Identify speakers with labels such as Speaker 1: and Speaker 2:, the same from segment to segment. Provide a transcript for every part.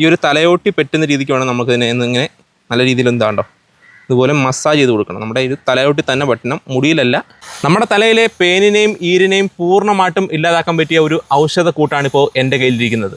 Speaker 1: ഈ ഒരു തലയോട്ടി പറ്റുന്ന രീതിക്ക് വേണം നമുക്ക് ഇതിനെ നല്ല രീതിയിൽ എന്താണ്ടോ ഇതുപോലെ മസാജ് ചെയ്ത് കൊടുക്കണം. നമ്മുടെ ഇത് തലയോട്ടി തന്നെ പറ്റണം. മുടിയിലല്ല നമ്മുടെ തലയിലെ പേനിനെയും ഈരിനെയും പൂർണമായിട്ടും ഇല്ലാതാക്കാൻ പറ്റിയ ഒരു ഔഷധ കൂട്ടാണ് ഇപ്പോൾ എന്റെ കയ്യിലിരിക്കുന്നത്.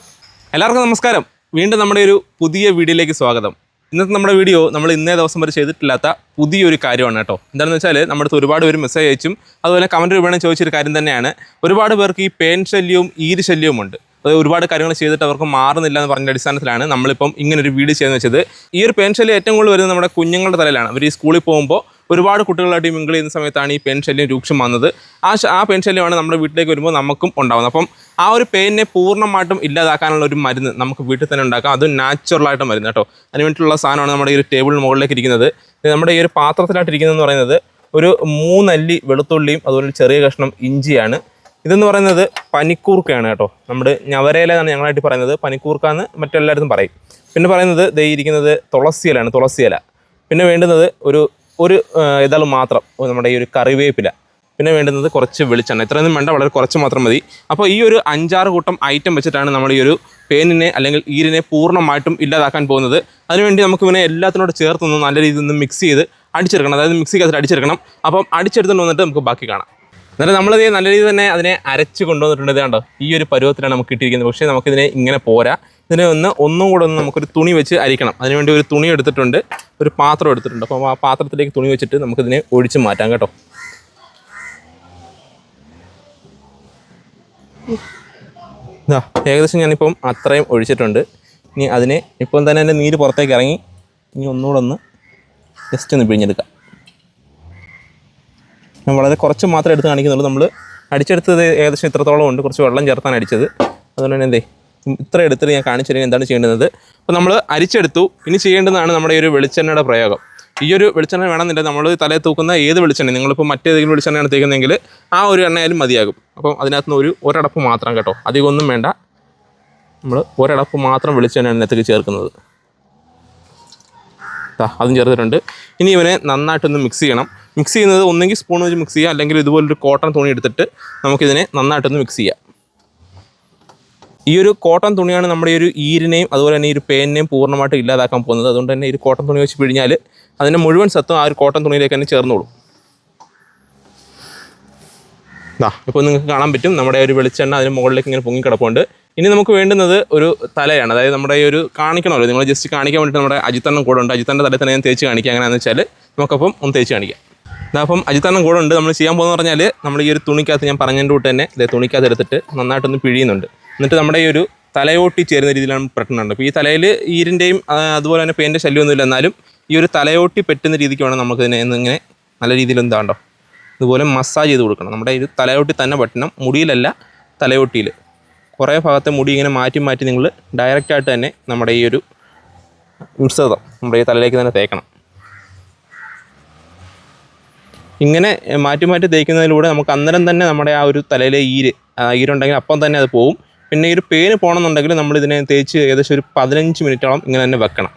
Speaker 1: എല്ലാവർക്കും നമസ്കാരം. വീണ്ടും നമ്മുടെ ഒരു പുതിയ വീഡിയോയിലേക്ക് സ്വാഗതം. ഇന്നത്തെ നമ്മുടെ വീഡിയോ നമ്മൾ ഇന്നേ ദിവസം വരെ ചെയ്തിട്ടില്ലാത്ത പുതിയൊരു കാര്യമാണ് കേട്ടോ. എന്താണെന്ന് വെച്ചാൽ നമ്മുടെ അടുത്ത് ഒരുപാട് പേര് മെസ്സേജ് അയച്ചും അതുപോലെ കമന്റ് രൂപേണ ചോദിച്ചൊരു കാര്യം തന്നെയാണ്. ഒരുപാട് പേർക്ക് ഈ പേൻ ശല്യവും ഈര് ശല്യവും ഉണ്ട് ഒരുപാട് കാര്യങ്ങൾ ചെയ്തിട്ട് അവർക്ക് മാറുന്നില്ല എന്ന് പറഞ്ഞ അടിസ്ഥാനത്തിലാണ് നമ്മളിപ്പം ഇങ്ങനെ ഒരു വീഡിയോ ചെയ്യുന്നത് വെച്ചത്. ഈ ഒരു പെൻ ശല്യം ഏറ്റവും കൂടുതൽ വരുന്നത് നമ്മുടെ കുഞ്ഞുങ്ങളുടെ തലയിലാണ്. അവർ ഈ സ്കൂളിൽ പോകുമ്പോൾ ഒരുപാട് കുട്ടികളായിട്ട് മിങ്കിൾ ചെയ്യുന്ന സമയത്താണ് ഈ പെൻ ശല്യം രൂക്ഷം വന്നത്. ആ ആ പെൻ നമ്മുടെ വീട്ടിലേക്ക് വരുമ്പോൾ നമുക്കും ഉണ്ടാകുന്നത് അപ്പം ആ ഒരു പെയിനെ പൂർണമായിട്ടും ഇല്ലാതാക്കാനുള്ള ഒരു മരുന്ന് നമുക്ക് വീട്ടിൽ തന്നെ ഉണ്ടാക്കാം. അത് നാച്ചുറലായിട്ട് മരുന്ന് കേട്ടോ. അതിന് വേണ്ടിയിട്ടുള്ള സാധനമാണ് നമ്മുടെ ഈ ഒരു ടേബിളിന് മുകളിലേക്ക് ഇരിക്കുന്നത്. നമ്മുടെ ഈ ഒരു പാത്രത്തിലായിട്ട് ഇരിക്കുന്നതെന്ന് പറയുന്നത് ഒരു മൂന്നല്ലി വെളുത്തുള്ളിയും അതുപോലെ ചെറിയ കഷ്ണം ഇഞ്ചിയാണ്. ഇതെന്ന് പറയുന്നത് പനിക്കൂർക്കയാണ് കേട്ടോ. നമ്മുടെ ഞവരയിലാണ് ഞങ്ങളായിട്ട് പറയുന്നത്. പനിക്കൂർക്ക എന്ന് മറ്റെല്ലായിടത്തും പറയും. പിന്നെ പറയുന്നത് ദേ ഇരിക്കുന്നത് തുളസിയിലാണ് തുളസിയില. പിന്നെ വേണ്ടുന്നത് ഒരു ഒരു ഇതാൾ മാത്രം നമ്മുടെ ഈ ഒരു കറിവേപ്പില. പിന്നെ വേണ്ടുന്നത് കുറച്ച് വെളിച്ചെണ്ണ. ഇത്രയൊന്നും വേണ്ട വളരെ കുറച്ച് മാത്രം മതി. അപ്പോൾ ഈ ഒരു അഞ്ചാറ് കൂട്ടം ഐറ്റം വെച്ചിട്ടാണ് നമ്മൾ ഈ ഒരു പേനിനെ അല്ലെങ്കിൽ ഈരിനെ പൂർണമായിട്ടും ഇല്ലാതാക്കാൻ പോകുന്നത്. അതിനുവേണ്ടി നമുക്ക് ഇവനെ എല്ലാത്തിനോട് ചേർത്തൊന്ന് നല്ല രീതിയിൽ നിന്ന് മിക്സ് ചെയ്ത് അടിച്ചെടുക്കണം. അതായത് മിക്സിക്കകത്ത് അടിച്ചെടുക്കണം. അപ്പം അടിച്ചെടുത്തുകൊണ്ട് വന്നിട്ട് നമുക്ക് ബാക്കി കാണാം. എന്നിട്ട് നമ്മളിത് നല്ല രീതിയിൽ തന്നെ അതിനെ അരച്ച് കൊണ്ടുവന്നിട്ടുണ്ട്. ഇതാണ്ടോ ഈ ഒരു പരുവത്തിലാണ് നമുക്ക് കിട്ടിയിരിക്കുന്നത്. പക്ഷേ നമുക്കിതിനെ ഇങ്ങനെ പോരാ. ഇതിനെ ഒന്ന് ഒന്നും കൂടെ ഒന്ന് നമുക്കൊരു തുണി വെച്ച് അരിക്കണം. അതിനുവേണ്ടി ഒരു തുണി എടുത്തിട്ടുണ്ട്. ഒരു പാത്രം എടുത്തിട്ടുണ്ട്. അപ്പോൾ ആ പാത്രത്തിലേക്ക് തുണി വെച്ചിട്ട് നമുക്കിതിനെ ഒഴിച്ച് മാറ്റാം കേട്ടോ. ഇതാ ഏകദേശം ഞാനിപ്പം അത്രയും ഒഴിച്ചിട്ടുണ്ട്. ഇനി അതിനെ ഇപ്പം തന്നെ എന്റെ നീര് പുറത്തേക്ക് ഇറങ്ങി. ഇനി ഒന്നുകൂടെ ഒന്ന് ജസ്റ്റ് ഒന്ന് പിഴിഞ്ഞെടുക്കാം. വളരെ കുറച്ച് മാത്രം എടുത്ത് കാണിക്കുന്നുള്ളൂ. നമ്മൾ അടിച്ചെടുത്തത് ഏകദേശം ഇത്രത്തോളം ഉണ്ട്. കുറച്ച് വെള്ളം ചേർത്താണ് അടിച്ചത്. അതുകൊണ്ട് തന്നെ എന്തേ ഇത്ര എടുത്തിട്ട് ഞാൻ കാണിച്ചു എന്താണ് ചെയ്യേണ്ടത്. അപ്പോൾ നമ്മൾ അരിച്ചെടുത്തു. ഇനി ചെയ്യേണ്ടതാണ് നമ്മുടെ ഈ ഒരു വെളിച്ചെണ്ണയുടെ പ്രയോഗം. ഈ ഒരു വെളിച്ചെണ്ണ വേണമെന്നില്ല. നമ്മൾ തലയിൽ തൂക്കുന്ന ഏത് വെളിച്ചെണ്ണ നിങ്ങളിപ്പോൾ മറ്റേതെങ്കിലും വെളിച്ചെണ്ണയാണ് തേക്കുന്നതെങ്കിൽ ആ ഒരു എണ്ണയാലും മതിയാകും. അപ്പം അതിനകത്ത് നിന്ന് ഒരു ഒരടപ്പ് മാത്രം കേട്ടോ. അധികമൊന്നും വേണ്ട. നമ്മൾ ഒരടപ്പ് മാത്രം വെളിച്ചെണ്ണയാണ് ഇതിനകത്തേക്ക് ചേർക്കുന്നത്. അതും ചേർത്തിട്ടുണ്ട്. ഇനി ഇവനെ നന്നായിട്ടൊന്ന് മിക്സ് ചെയ്യണം. മിക്സ് ചെയ്യുന്നത് ഒന്നെങ്കിൽ സ്പൂൺ വെച്ച് മിക്സ് ചെയ്യുക അല്ലെങ്കിൽ ഇതുപോലൊരു കോട്ടൺ തുണി എടുത്തിട്ട് നമുക്കിതിനെ നന്നായിട്ടൊന്ന് മിക്സ് ചെയ്യാം. ഈ ഒരു കോട്ടൺ തുണിയാണ് നമ്മുടെ ഒരു ഈരിനെയും അതുപോലെ തന്നെ ഈ ഒരു പേനിനെയും പൂർണമായിട്ട് ഇല്ലാതാക്കാൻ പോകുന്നത്. അതുകൊണ്ട് തന്നെ ഒരു കോട്ടൺ തുണി വെച്ച് പിഴിഞ്ഞാൽ അതിന്റെ മുഴുവൻ സത്വം ആ ഒരു കോട്ടൺ തുണിയിലേക്ക് തന്നെ ചേർന്നോളും. ദാ ഇപ്പോൾ നിങ്ങൾക്ക് കാണാൻ പറ്റും നമ്മുടെ ഒരു വെളിച്ചെണ്ണ അതിന് മുകളിലേക്ക് ഇങ്ങനെ പൊങ്ങി കിടപ്പുണ്ട്. ഇനി നമുക്ക് വേണ്ടുന്നത് ഒരു തലയാണ്. അതായത് നമ്മുടെ ഈ ഒരു കാണിക്കണമല്ലോ നിങ്ങൾ ജസ്റ്റ് കാണിക്കാൻ വേണ്ടിയിട്ട് നമ്മുടെ അജിത്തെണ്ണം കൂടെ ഉണ്ട്. അജിത്തന്റെ തലയിൽ തന്നെ ഞാൻ തേച്ച് കാണിക്കുക എങ്ങനെയാണെന്ന് വെച്ചാൽ നമുക്കപ്പം ഒന്ന് തേച്ച് കാണിക്കാം. അപ്പം അജിത്തെണ്ണം കൂടെ ഉണ്ട്. നമ്മൾ ചെയ്യാൻ പോകുന്നത് പറഞ്ഞാൽ നമ്മൾ ഈ ഒരു തുണിക്കകത്ത് ഞാൻ പറഞ്ഞതിന്റെ കൂട്ട് തന്നെ ഇതേ തുണിക്കകത്ത് എടുത്തിട്ട് നന്നായിട്ടൊന്ന് പിഴിയുന്നുണ്ട്. എന്നിട്ട് നമ്മുടെ ഈ ഒരു തലയോട്ടി ചേരുന്ന രീതിയിലാണ് പെട്ടുന്നുണ്ട് അപ്പോൾ ഈ തലയിൽ ഈരിന്റെയും അതുപോലെ തന്നെ പേന്റെ ശല്യമൊന്നുമില്ല. എന്നാലും ഈ ഒരു തലയോട്ടി പറ്റുന്ന രീതിക്ക് വേണം നമുക്ക് ഇതിനെ ഇങ്ങനെ നല്ല രീതിയിൽ എന്താണ്ടോ ഇതുപോലെ മസാജ് ചെയ്ത് കൊടുക്കണം. നമ്മുടെ ഈ തലയോട്ടി തന്നെ പറ്റണം. മുടിയിലല്ല തലയോട്ടിയിൽ കുറേ ഭാഗത്തെ മുടി ഇങ്ങനെ മാറ്റി മാറ്റി നിങ്ങൾ ഡയറക്റ്റായിട്ട് തന്നെ നമ്മുടെ ഈ ഒരു മിശ്രിതം നമ്മുടെ ഈ തലയിലേക്ക് തന്നെ തേക്കണം. ഇങ്ങനെ മാറ്റി മാറ്റി തേക്കുന്നതിലൂടെ നമുക്ക് അന്നേരം തന്നെ നമ്മുടെ ആ ഒരു തലയിലെ ഈര് ഈരുണ്ടെങ്കിൽ അപ്പം തന്നെ അത് പോവും. പിന്നെ ഈ ഒരു പേന് പോകണമെന്നുണ്ടെങ്കിൽ നമ്മൾ ഇതിനെ തേച്ച് ഏകദേശം ഒരു പതിനഞ്ച് മിനിറ്റോളം ഇങ്ങനെ തന്നെ വെക്കണം.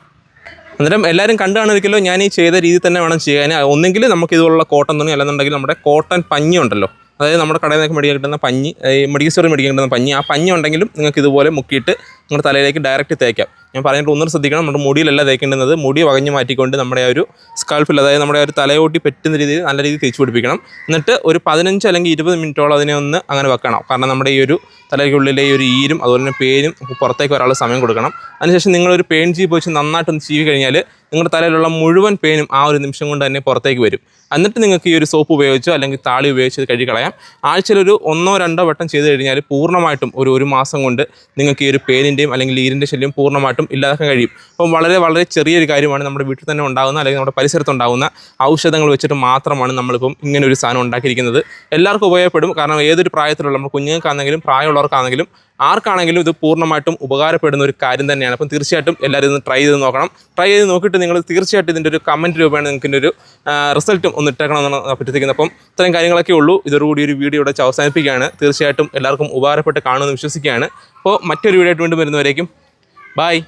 Speaker 1: അന്നേരം എല്ലാവരും കണ്ടു കാണുമായിരിക്കുമല്ലോ ഞാൻ ഈ ചെയ്ത രീതി തന്നെ വേണം ചെയ്യാൻ. ഒന്നെങ്കിൽ നമുക്ക് ഇതുപോലുള്ള കോട്ടൺ തുണി അല്ലെന്നുണ്ടെങ്കിൽ നമ്മുടെ കോട്ടൺ പഞ്ഞി ഉണ്ടല്ലോ. അതായത് നമ്മുടെ കടയിൽ നിന്നൊക്കെ മേടിക്കാൻ കിട്ടുന്ന പഞ്ഞി മെഡിക്കൽ സ്റ്റോറിൽ മേടിക്കാൻ കിട്ടുന്ന പഞ്ഞി ആ പഞ്ഞി ഉണ്ടെങ്കിലും നിങ്ങൾക്ക് ഇതുപോലെ മുക്കിയിട്ട് നിങ്ങളുടെ തലയിലേക്ക് ഡയറക്റ്റ് തേക്കാം. ഞാൻ പറഞ്ഞിട്ട് ഒന്നും ശ്രദ്ധിക്കണം. നമ്മുടെ മുടിയിലല്ല തേക്കേണ്ടുന്നത്. മുടി വകഞ്ഞ് മാറ്റിക്കൊണ്ട് നമ്മുടെ ഒരു സ്കാൾപ്പിൽ അതായത് നമ്മുടെ ഒരു തലയോട്ടി പറ്റുന്ന രീതിയിൽ നല്ല രീതിയിൽ തേച്ച് പിടിപ്പിക്കണം. എന്നിട്ട് ഒരു പതിനഞ്ച് അല്ലെങ്കിൽ ഇരുപത് മിനിറ്റോളം അതിനെ ഒന്ന് അങ്ങനെ വെക്കണം. കാരണം നമ്മുടെ ഈ ഒരു തലയ്ക്കുള്ളിലെ ഈ ഒരു ഈരും അതുപോലെ തന്നെ പേനും പുറത്തേക്ക് ഒരാൾ സമയം കൊടുക്കണം. അതിനുശേഷം നിങ്ങളൊരു പെയിൻ ചീപ്പ് വെച്ച് നന്നായിട്ടൊന്ന് ചീവി കഴിഞ്ഞാൽ നിങ്ങളുടെ തലയിലുള്ള മുഴുവൻ പേനും ആ ഒരു നിമിഷം കൊണ്ട് തന്നെ പുറത്തേക്ക് വരും. എന്നിട്ട് നിങ്ങൾക്ക് ഈ ഒരു സോപ്പ് ഉപയോഗിച്ചോ അല്ലെങ്കിൽ താളി ഉപയോഗിച്ച് കഴുകി കളയാം ആഴ്ചയിൽ ഒരു ഒന്നോ രണ്ടോ വട്ടം ചെയ്ത് കഴിഞ്ഞാൽ പൂർണമായിട്ടും ഒരു ഒരു മാസം കൊണ്ട് നിങ്ങൾക്ക് ഈ ഒരു പേനിന്റെയും അല്ലെങ്കിൽ ഈരിന്റെ ശല്യം പൂർണമായിട്ടും ഇല്ലാതാക്കാൻ കഴിയും. അപ്പം വളരെ വളരെ ചെറിയൊരു കാര്യമാണ് നമ്മുടെ വീട്ടിൽ തന്നെ ഉണ്ടാകുന്ന അല്ലെങ്കിൽ നമ്മുടെ പരിസരത്ത് ഉണ്ടാകുന്ന ഔഷധങ്ങൾ വെച്ചിട്ട് മാത്രമാണ് നമ്മളിപ്പം ഇങ്ങനെ ഒരു സാധനം ഉണ്ടാക്കിയിരിക്കുന്നത്. എല്ലാവർക്കും ഉപയോഗപ്പെടും. കാരണം ഏതൊരു പ്രായത്തിലുള്ള നമ്മുടെ കുഞ്ഞുങ്ങൾക്കാണെങ്കിലും പ്രായമുള്ളവർക്കാണെങ്കിലും ആർക്കാണെങ്കിലും ഇത് പൂർണമായിട്ടും ഉപകാരപ്പെടുന്ന ഒരു കാര്യം തന്നെയാണ്. അപ്പം തീർച്ചയായിട്ടും എല്ലാവരും ഇത് ട്രൈ ചെയ്ത് നോക്കണം. ട്രൈ ചെയ്ത് നോക്കിയിട്ട് നിങ്ങൾ തീർച്ചയായിട്ടും ഇതിന്റെ ഒരു കമന്റ് രൂപയാണ് നിങ്ങൾക്ക് ഒരു റിസൾട്ടും ഒന്ന് ഇട്ടേക്കണമെന്നാണ് അഭ്യർത്ഥിക്കുന്നത്. അപ്പം ഇത്രയും കാര്യങ്ങളൊക്കെ ഉള്ളൂ. ഇതോടുകൂടി ഒരു വീഡിയോ ഇവിടെ അവസാനിപ്പിക്കുകയാണ്. തീർച്ചയായിട്ടും എല്ലാവർക്കും ഉപകാരപ്പെട്ട് കാണുമെന്ന് വിശ്വസിക്കുകയാണ്. അപ്പോൾ മറ്റൊരു വീഡിയോ ആയിട്ട് വീണ്ടും വരുന്നവരേക്കും ബായ്